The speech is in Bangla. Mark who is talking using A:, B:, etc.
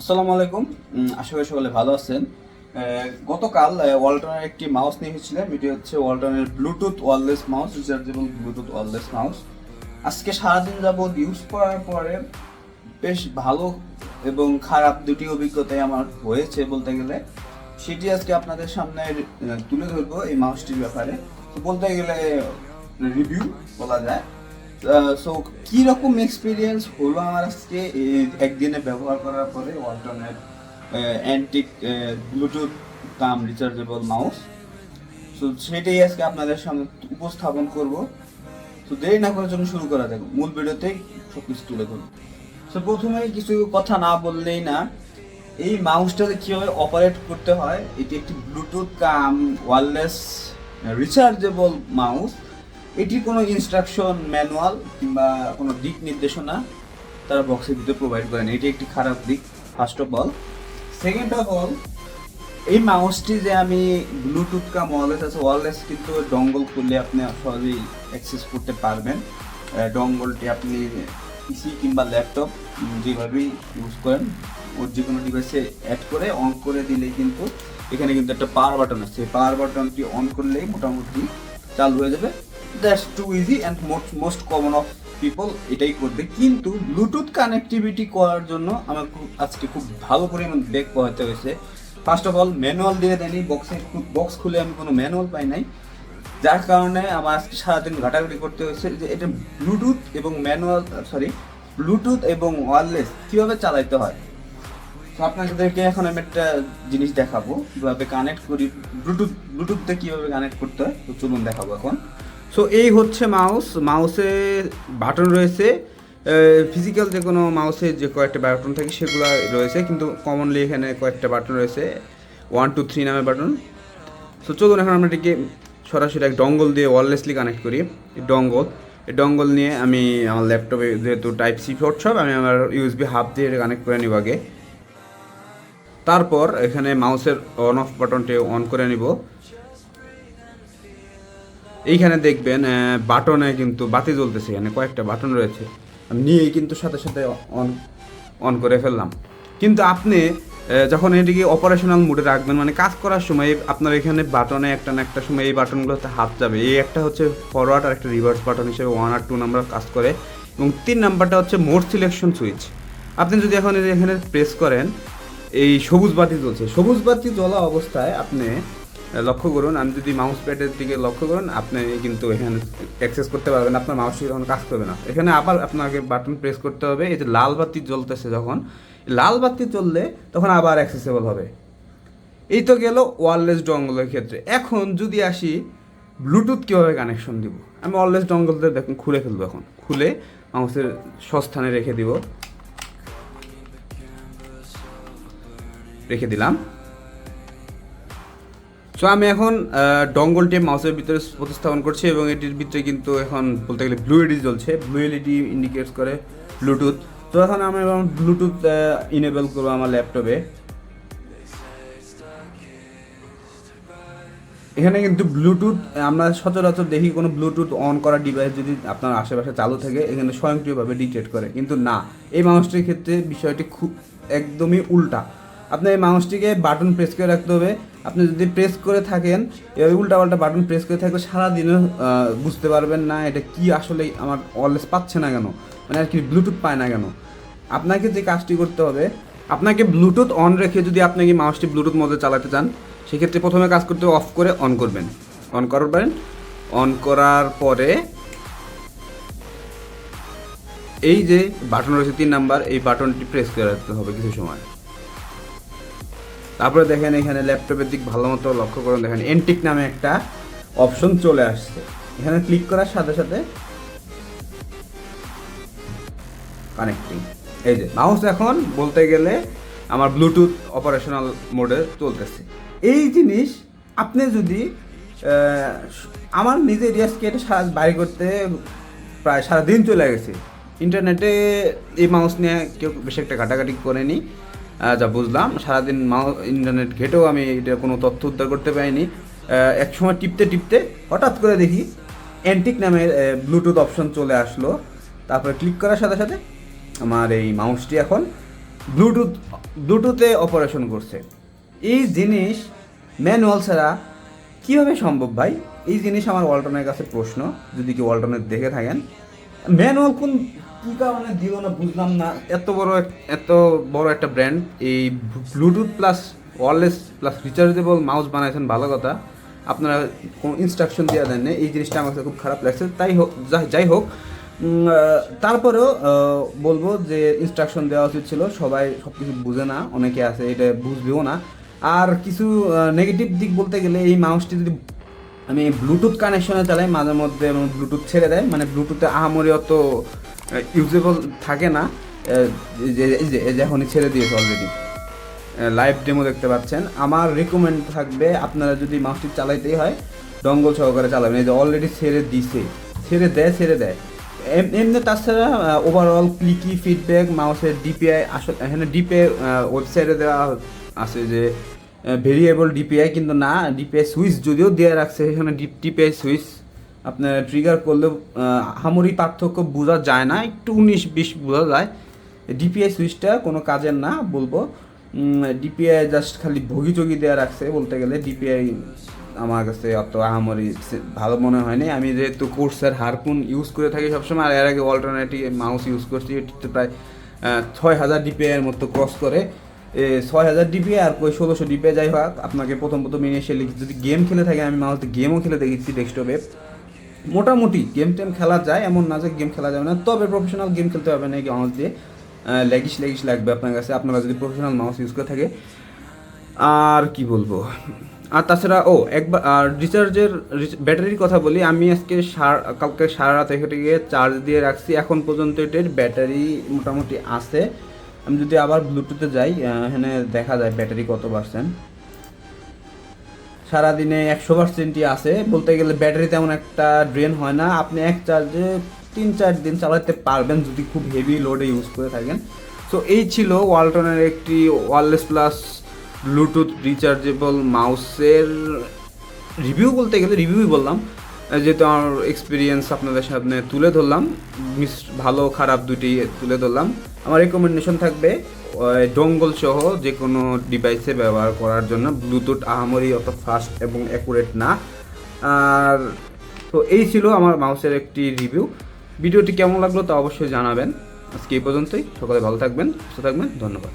A: আসসালামু আলাইকুম। আশা করি সকলে ভালো আছেন। গতকাল ওয়ালটনের একটি মাউস নিয়ে এসেছিলাম এটি হচ্ছে ওয়ালটনের Bluetooth wireless mouse rechargeable Bluetooth wireless mouse. আজকে সারাদিন যাবৎ ইউজ করার পরে বেশ ভালো এবং খারাপ দুটি অভিজ্ঞতাই আমার হয়েছে বলতে গেলে। সেটি আজকে আপনাদের সামনে তুলে ধরবো এই মাউসটির ব্যাপারে। তো বলতে গেলে, রিভিউ বলা যায়। সো কি রকম এক্সপিরিয়েন্স হলো আমার আজকে? একদিনে ব্যবহার করার পরে ওয়ালটনের antique Bluetooth cum rechargeable mouse so সেটাই আজকে আপনাদের সামনে উপস্থাপন করব। তো দেরি না করার জন্য শুরু করা যাক। মূল ভিডিওতেই সব কিছু তুলে ধরবো। সো প্রথমে কিছু কথা না বললেই না, এই মাউসটাতে কীভাবে অপারেট করতে হয়? এটি একটি Bluetooth cum wireless rechargeable mouse এটির কোনো ইনস্ট্রাকশন ম্যানুয়াল কিংবা কোনো দিক নির্দেশনা তারা বক্সের ভিতরে প্রোভাইড করেন। এটি একটি খারাপ দিক first of all second of all এই মাউসটি যে আমি ব্লুটুথ কাম ওয়ারলেস আছে ওয়ারলেস কিন্তু ডঙ্গল খুললে আপনি সহজেই অ্যাক্সেস করতে পারবেন। ডঙ্গলটি আপনি পিসি কিংবা ল্যাপটপ যেভাবেই ইউজ করেন, ওর যে কোনো ডিভাইসে অ্যাড করে অন করে দিলেই কিন্তু এখানে কিন্তু একটা পাওয়ার বাটন আছে। পাওয়ার বাটনটি অন করলেই মোটামুটি চালু হয়ে যাবে। That's too easy and most most common of people এটাই করবে। কিন্তু ব্লুটুথ কানেক্টিভিটি করার জন্য আমার খুব, আজকে খুব ভালো পরিমাণ বেগ পোহাতে হয়েছে। ফার্স্ট অফ অল ম্যানুয়াল দিয়ে দেয়নি বক্সে বক্স খুলে আমি কোনো ম্যানুয়াল পাই নাই। যার কারণে আমার আজকে সারাদিন ঘাটাঘাটি করতে হয়েছে যে এটা ব্লুটুথ এবং ম্যানুয়াল সরি ব্লুটুথ এবং ওয়ারলেস কীভাবে চালাইতে হয়। তো আপনাদেরকে এখন আমি একটা জিনিস দেখাবো, কীভাবে কানেক্ট করি। ব্লুটুথ ব্লুটুথতে কীভাবে কানেক্ট করতে হয়, তো চলুন দেখাবো এখন। সো এই হচ্ছে মাউস মাউসে বাটন রয়েছে। ফিজিক্যাল যে কোনো মাউসে যে কয়েকটা বাটন থাকে সেগুলো রয়েছে, কিন্তু কমনলি এখানে কয়েকটা বাটন রয়েছে। ওয়ান টু থ্রি নামের বাটন সো চলুন এখন আমরা এটিকে সরাসরি এক ডঙ্গল দিয়ে ওয়ারলেসলি কানেক্ট করি। ডঙ্গল এই ডঙ্গল নিয়ে আমি আমার ল্যাপটপে যেহেতু টাইপ সি পোর্ট সব, আমি আমার ইউএসবি হাব দিয়ে কানেক্ট করে নিব আগে। তারপর এখানে মাউসের অন অফ বাটনটি অন করে নিব। এইখানে দেখবেন বাটনে কিন্তু বাতি জ্বলতেছে, এখানে কয়েকটা বাটন রয়েছে। আমি নিয়েই কিন্তু সাথে সাথে অন অন করে ফেললাম। কিন্তু আপনি যখন এটিকে অপারেশনাল মোডে রাখবেন মানে কাজ করার সময় আপনার এখানে বাটনে একটা না একটা সময় এই বাটনগুলোতে হাত যাবে। এই একটা হচ্ছে ফরওয়ার্ড আর একটা রিভার্স বাটন হিসেবে ওয়ান আর টু নাম্বার কাজ করে। এবং তিন নাম্বারটা হচ্ছে মোড সিলেকশন সুইচ আপনি যদি এখন এখানে প্রেস করেন, এই সবুজ বাতি জ্বলছে। সবুজ বাতি জ্বলা অবস্থায় আপনি লক্ষ্য করুন, আমি যদি মাউস প্যাডের দিকে লক্ষ্য করুন, আপনি কিন্তু এখানে অ্যাক্সেস করতে পারবেন, আপনার মাউসটি তখন কাজ করবে না। এখানে আবার আপনাকে বাটন প্রেস করতে হবে, এই যে লাল বাতি জ্বলতেছে যখন লাল বাতি জ্বললে তখন আবার অ্যাক্সেসেবল হবে। এই তো গেল ওয়ারলেস ডঙ্গলের ক্ষেত্রে। এখন যদি আসি ব্লুটুথ কীভাবে কানেকশন দিব? আমি ওয়ারলেস ডঙ্গলতে দেখুন, খুলে ফেলব এখন। খুলে মাউসের সস্থানে রেখে দিব। রেখে দিলাম। সো আমি এখন ডঙ্গলটি মাউসের ভিতরে প্রতিস্থাপন করছি এবং এটির ভিতরে কিন্তু এখন বলতে গেলে ব্লু এলইডি জ্বলছে। ব্লু এলইডি ইন্ডিকেটস করে ব্লুটুথ তো এখন আমি এবং ব্লুটুথ ইনেবল করব আমার ল্যাপটপে এখানে কিন্তু ব্লুটুথ আমরা সচরাচর দেখি কোনো ব্লুটুথ অন করা ডিভাইস যদি আপনার আশেপাশে চালু থাকে, এখানে স্বয়ংক্রিয়ভাবে ডিটেক্ট করে। কিন্তু না, এই মানুষটির ক্ষেত্রে বিষয়টি খুব, একদমই উল্টা। আপনার এই মাউসটিকে বাটন প্রেস করে রাখতে হবে। আপনি যদি প্রেস করে থাকেন, এভাবে উল্টা পাল্টা বাটন প্রেস করে থাকলে সারাদিনও বুঝতে পারবেন না এটা কি আসলে আমার অলওয়েজ পাচ্ছে না কেন মানে আর কি ব্লুটুথ পায় না কেন। আপনাকে যে কাজটি করতে হবে, আপনাকে ব্লুটুথ অন রেখে যদি আপনি কি মাউসটি ব্লুটুথ মোডে চালাতে চান, সেক্ষেত্রে প্রথমে কাজ করতে অফ করে অন করবেন। অন করবেন অন করার পরে এই যে বাটন রয়েছে তিন নাম্বার এই বাটনটি প্রেস করে রাখতে হবে কিছু সময়। তারপরে দেখেন এখানে ল্যাপটপের দিক ভালো মতো লক্ষ্য করুন। দেখেন এন্টিক নামে একটা অপশন চলে আসছে। এখানে ক্লিক করার সাথে সাথে কানেক্টিং এই যে মাউস এখন বলতে গেলে আমার ব্লুটুথ অপারেশনাল মোডে চলতেছে। এই জিনিস আপনি যদি আমার নিজের রিয়াজকে এটা সারা বাইরে করতে প্রায় সারাদিন চলে গেছে। ইন্টারনেটে এই মাউস নিয়ে কেউ বেশি একটা ঘাটাঘাটি করেনি। যা বুঝলাম, সারাদিন ইন্টারনেট ঘেটেও আমি এটা কোনো তথ্য উদ্ধার করতে পারিনি। এক সময় টিপতে টিপতে হঠাৎ করে দেখি অ্যান্টিক নামের ব্লুটুথ অপশন চলে আসলো। তারপরে ক্লিক করার সাথে সাথে আমার এই মাউসটি এখন ব্লুটুথ ব্লুটুথে অপারেশন করছে। এই জিনিস ম্যানুয়াল ছাড়া কীভাবে সম্ভব ভাই? এই জিনিস আমার ওয়ালটনের কাছে প্রশ্ন, যদি কি ওয়ালটনের দেখে থাকেন। ম্যানুয়াল কোন, কী কারণে দিল না বুঝলাম না। এত বড় এত বড় একটা ব্র্যান্ড এই Bluetooth plus wireless plus rechargeable mouse বানাইছেন, ভালো কথা। আপনারা কোনো ইনস্ট্রাকশন দেওয়া দেন না এই জিনিসটা আমার কাছে খুব খারাপ লাগছে। তাই হোক যাই হোক তারপরেও বলব যে ইনস্ট্রাকশন দেওয়া উচিত ছিল, সবাই সব কিছু বুঝে না, অনেকে আছে এটা বুঝবেও না। আর কিছু নেগেটিভ দিক বলতে গেলে এই মাউসটি যদি আমি ব্লুটুথ কানেকশনে চালাই, মাঝে মধ্যে ব্লুটুথ ছেড়ে দেয়। মানে ব্লুটুথে আহামরি অত ইউজেবল থাকে না। যে এখনই ছেড়ে দিয়েছে অলরেডি লাইভ ডেমো দেখতে পাচ্ছেন। আমার রিকমেন্ড থাকবে আপনারা যদি মাউসটি চালাইতেই হয় ডঙ্গল সহকারে চালাবেন। এই যে অলরেডি ছেড়ে দিছে। ছেড়ে দেয় ছেড়ে দেয়। এম- এমনি তাছাড়া ওভারঅল ক্লিকি ফিডব্যাক মাউসের ডিপিআই আসলে, এখানে ডিপিআই ওয়েবসাইটে দেওয়া আছে যে ভেরিয়েবল ডিপিআই কিন্তু না ডিপিআই সুইচ যদিও দেওয়া রাখছে এখানে ডিপিআই সুইচ আপনার ট্রিগার করলেও আহ, আহামরি পার্থক্য বোঝা যায় না একটু উনিশ বিশ বোঝা যায়। ডিপিআই সুইচটা কোনো কাজের না বলব। ডিপিআই জাস্ট খালি ভোগি চগি দেওয়া রাখছে বলতে গেলে ডিপিআই আমার কাছে অত আহামরি ভালো মনে হয়নি আমি যেহেতু কোর্সের হারপুন ইউজ করে থাকি সবসময় আর এর আগে অল্টারনেটিভ মাউস ইউজ করছি এটিতে প্রায় ছয় হাজার ডিপিআইয়ের মতো ক্রস করে। ছয় হাজার ডিপিআই আর কই ষোলোশো ডিপিআই যাই হোক, আপনাকে প্রথম প্রথম ইনিশিয়ালি যদি গেম খেলে থাকেন, আমি মাউস গেমও খেলে দেখেছি ডেস্কটপে মোটামুটি গেম টেম খেলা যায়, এমন না যে গেম খেলা যাবে না, তবে প্রফেশনাল গেম খেলতে হবে না মাউস দিয়ে লেগিস লেগিস লাগবে আপনার কাছে। আপনারা যদি প্রফেশনাল মাউস ইউজ করে থাকে, আর কি বলব? আর তাছাড়া, ও, একবার, আর রিচার্জের ব্যাটারির কথা বলি, আমি আজকে সার- কালকে সারা রাত এখানে গিয়ে চার্জ দিয়ে রাখছি। এখন পর্যন্ত এটার ব্যাটারি মোটামুটি আছে। আমি যদি আবার ব্লুটুথে যাই এখানে দেখা যায় ব্যাটারি কত পার্সেন্ট সারাদিনে একশো পার্সেন্টই আছে। বলতে গেলে ব্যাটারি তেমন একটা ড্রেন হয় না। আপনি এক চার্জে তিন, চার দিন চালাতে পারবেন যদি খুব হেভি লোডে ইউজ করে থাকেন। সো এই ছিল ওয়ালটনের একটি ওয়ারলেস প্লাস ব্লুটুথ রিচার্জেবল মাউসের রিভিউ বলতে গেলে রিভিউই বললাম। যেহেতু আমার এক্সপিরিয়েন্স আপনাদের সামনে তুলে ধরলাম, মিস ভালো খারাপ দুটি তুলে ধরলাম। আমার রেকমেন্ডেশন থাকবে ডঙ্গল সহ যে কোনো ডিভাইসে ব্যবহার করার জন্য ব্লুটুথ আহামরি অত ফাস্ট এবং অ্যাকুরেট না। আর তো এই ছিল আমার মাউসের একটি রিভিউ ভিডিওটি কেমন লাগল তা অবশ্যই জানাবেন। আজকে এই পর্যন্তই, সকলে ভালো থাকবেন, সুস্থ থাকবেন, ধন্যবাদ।